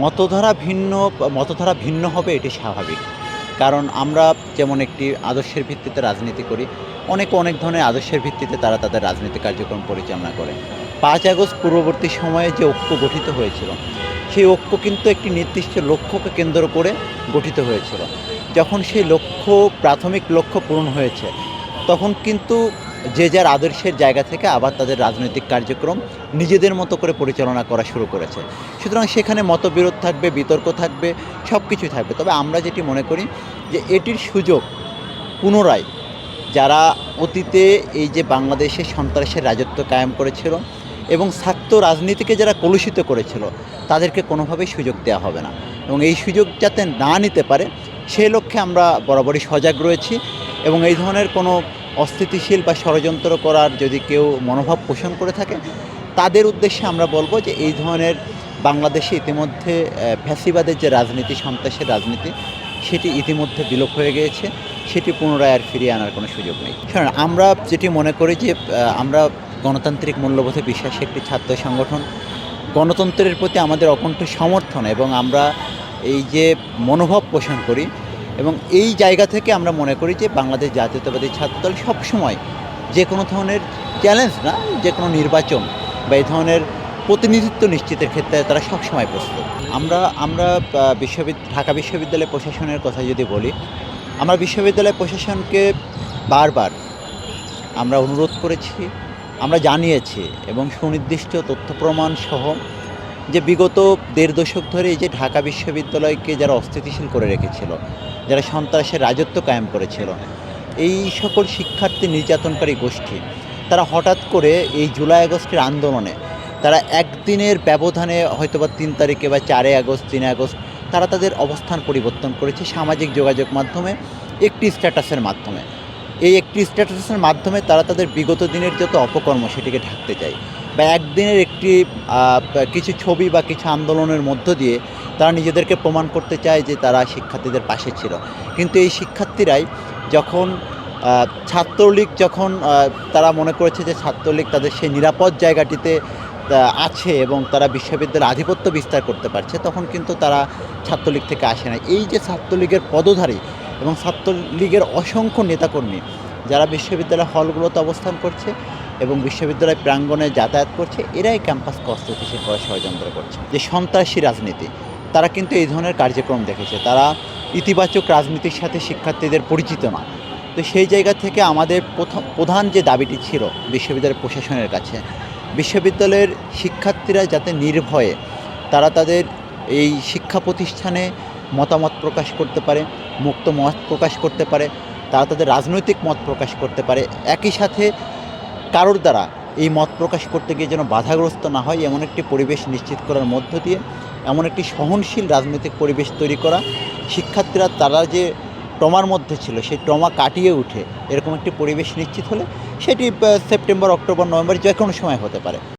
মতধারা ভিন্ন মতধারা ভিন্ন হবে এটি স্বাভাবিক। কারণ আমরা যেমন একটি আদর্শের ভিত্তিতে রাজনীতি করি, অনেক অনেক ধরনের আদর্শের ভিত্তিতে তারা তাদের রাজনীতি কার্যক্রম পরিচালনা করে। পাঁচ আগস্ট পূর্ববর্তী সময়ে যে ঐক্য গঠিত হয়েছিল, সেই ঐক্য কিন্তু একটি নির্দিষ্ট লক্ষ্যকে কেন্দ্র করে গঠিত হয়েছিল। যখন সেই লক্ষ্য, প্রাথমিক লক্ষ্য পূরণ হয়েছে, তখন কিন্তু যে যার আদর্শের জায়গা থেকে আবার তাদের রাজনৈতিক কার্যক্রম নিজেদের মতো করে পরিচালনা করা শুরু করেছে। সুতরাং সেখানে মতবিরোধ থাকবে, বিতর্ক থাকবে সব কিছুই থাকবে। তবে আমরা যেটি মনে করি যে এটির সুযোগ পুনরায় যারা অতীতে এই যে বাংলাদেশে সন্ত্রাসের রাজত্ব কায়েম করেছিল এবং ছাত্র রাজনীতিকে যারা কলুষিত করেছিল, তাদেরকে কোনোভাবেই সুযোগ দেওয়া হবে না। এবং এই সুযোগ যাতে না নিতে পারে সেই লক্ষ্যে আমরা বরাবরই সজাগ রয়েছি এবং এই ধরনের কোনো অস্থিতিশীল বা ষড়যন্ত্র করার যদি কেউ মনোভাব পোষণ করে থাকে, তাদের উদ্দেশ্যে আমরা বলব যে এই ধরনের বাংলাদেশে ইতিমধ্যে ফ্যাসিবাদের যে রাজনীতি, সন্ত্রাসের রাজনীতি, সেটি ইতিমধ্যে বিলোপ হয়ে গিয়েছে। সেটি পুনরায় আর ফিরিয়ে আনার কোনো সুযোগ নেই। শুনুন, আমরা যেটি মনে করি যে আমরা গণতান্ত্রিক মূল্যবোধে বিশ্বাসী একটি ছাত্র সংগঠন। গণতন্ত্রের প্রতি আমাদের অকণ্ঠ সমর্থন এবং আমরা এই যে মনোভাব পোষণ করি এবং এই জায়গা থেকে আমরা মনে করি যে বাংলাদেশ জাতীয়তাবাদী ছাত্রদল সবসময় যে কোনো ধরনের চ্যালেঞ্জ না, যে কোনো নির্বাচন বা এই ধরনের প্রতিনিধিত্ব নিশ্চিতের ক্ষেত্রে তারা সবসময় প্রস্তুত। আমরা আমরা বিশ্ববিদ্যালয় ঢাকা বিশ্ববিদ্যালয় প্রশাসনের কথা যদি বলি, আমরা বিশ্ববিদ্যালয় প্রশাসনকে বারবার আমরা অনুরোধ করেছি, আমরা জানিয়েছি এবং সুনির্দিষ্ট তথ্য প্রমাণ সহ যে বিগত দেড় দশক ধরে যে ঢাকা বিশ্ববিদ্যালয়কে যারা অস্থিতিশীল করে রেখেছিল, যারা সন্ত্রাসের রাজত্ব কায়েম করেছিল, এই সকল শিক্ষার্থী নির্যাতনকারী গোষ্ঠী, তারা হঠাৎ করে এই জুলাই আগস্টের আন্দোলনে, তারা একদিনের ব্যবধানে হয়তোবা তিন তারিখে বা চারে আগস্ট, তিন আগস্ট, তারা তাদের অবস্থান পরিবর্তন করেছে সামাজিক যোগাযোগ মাধ্যমে, একটি স্ট্যাটাসের মাধ্যমে। এই একটি স্ট্যাটাসের মাধ্যমে তারা তাদের বিগত দিনের যত অপকর্ম সেটিকে ঢাকতে চায়। বা একদিনের একটি কিছু ছবি বা কিছু আন্দোলনের মধ্য দিয়ে তারা নিজেদেরকে প্রমাণ করতে চায় যে তারা শিক্ষার্থীদের পাশে ছিল। কিন্তু এই শিক্ষার্থীরাই যখন ছাত্রলীগ যখন তারা মনে করেছে যে ছাত্রলীগ তাদের সেই নিরাপদ জায়গাটিতে আছে এবং তারা বিশ্ববিদ্যালয়ের আধিপত্য বিস্তার করতে পারছে, তখন কিন্তু তারা ছাত্রলীগ থেকে আসে না এই যে ছাত্রলীগের পদধারী এবং ছাত্রলীগের অসংখ্য নেতাকর্মী যারা বিশ্ববিদ্যালয় হলগুলোতে অবস্থান করছে এবং বিশ্ববিদ্যালয় প্রাঙ্গণে যাতায়াত করছে, এরাই ক্যাম্পাসকে অস্থিতিশীল করার ষড়যন্ত্র করছে। যে সন্ত্রাসী রাজনীতি, তারা কিন্তু এই ধরনের কার্যক্রম দেখেছে। তারা ইতিবাচক রাজনীতির সাথে শিক্ষার্থীদের পরিচিত না। তো সেই জায়গা থেকে আমাদের প্রথম, প্রধান যে দাবিটি ছিল বিশ্ববিদ্যালয় প্রশাসনের কাছে, বিশ্ববিদ্যালয়ের শিক্ষার্থীরা যাতে নির্ভয়ে তারা তাদের এই শিক্ষা প্রতিষ্ঠানে মতামত প্রকাশ করতে পারে, মুক্ত মত প্রকাশ করতে পারে, তারা তাদের রাজনৈতিক মত প্রকাশ করতে পারে, একই সাথে কারোর দ্বারা এই মত প্রকাশ করতে গিয়ে যেন বাধাগ্রস্ত না হয়, এমন একটি পরিবেশ নিশ্চিত করার মধ্য দিয়ে, এমন একটি সহনশীল রাজনৈতিক পরিবেশ তৈরি করা, শিক্ষার্থীরা তারা যে টমার মধ্যে ছিল, সেই টমা কাটিয়ে উঠে এরকম একটি পরিবেশ নিশ্চিত হলে সেটি সেপ্টেম্বর, অক্টোবর, নভেম্বর যে কোনো সময় হতে পারে।